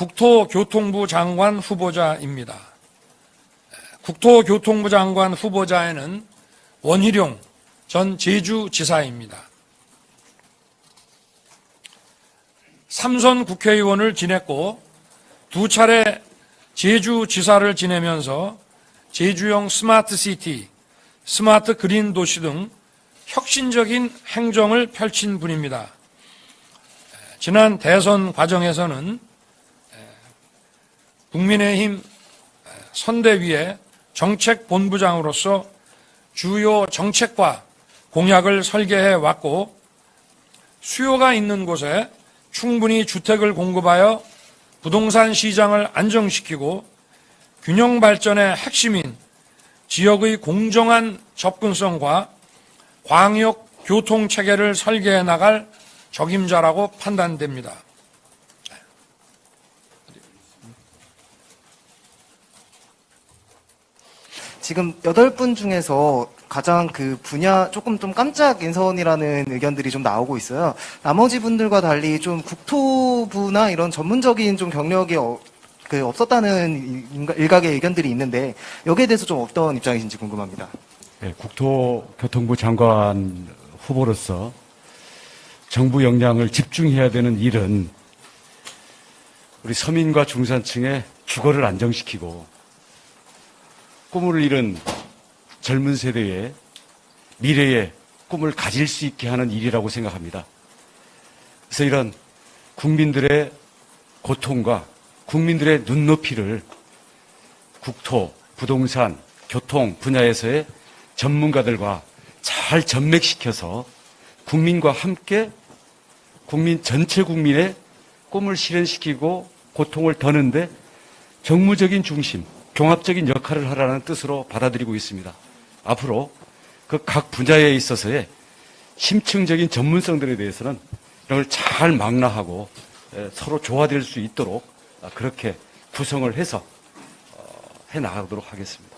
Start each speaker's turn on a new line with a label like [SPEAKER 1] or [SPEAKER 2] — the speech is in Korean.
[SPEAKER 1] 국토교통부 장관 후보자입니다. 국토교통부 장관 후보자에는 원희룡 전 제주지사입니다. 삼선 국회의원을 지냈고 두 차례 제주지사를 지내면서 제주형 스마트시티, 스마트 그린 도시 등 혁신적인 행정을 펼친 분입니다. 지난 대선 과정에서는 국민의힘 선대위의 정책본부장으로서 주요 정책과 공약을 설계해 왔고 수요가 있는 곳에 충분히 주택을 공급하여 부동산 시장을 안정시키고 균형 발전의 핵심인 지역의 공정한 접근성과 광역 교통 체계를 설계해 나갈 적임자라고 판단됩니다.
[SPEAKER 2] 지금 여덟 분 중에서 가장 그 분야 조금 좀 깜짝 인선이라는 의견들이 좀 나오고 있어요. 나머지 분들과 달리 좀 국토부나 이런 전문적인 좀 경력이 어- 그 없었다는 일- 일각의 의견들이 있는데 여기에 대해서 좀 어떤 입장이신지 궁금합니다.
[SPEAKER 3] 네, 국토교통부 장관 후보로서 정부 역량을 집중해야 되는 일은 우리 서민과 중산층의 주거를 안정시키고 꿈을 잃은 젊은 세대의 미래의 꿈을 가질 수 있게 하는 일이라고 생각합니다. 그래서 이런 국민들의 고통과 국민들의 눈높이를 국토, 부동산, 교통 분야에서의 전문가들과 잘 전맥시켜서 국민과 함께 국민 전체 국민의 꿈을 실현시키고 고통을 더는데 정무적인 중심, 종합적인 역할을 하라는 뜻으로 받아들이고 있습니다. 앞으로 그 각 분야에 있어서의 심층적인 전문성들에 대해서는 이런 걸잘 망라하고 에, 서로 조화될 수 있도록 아, 그렇게 구성을 해서 어, 해 나가도록 하겠습니다.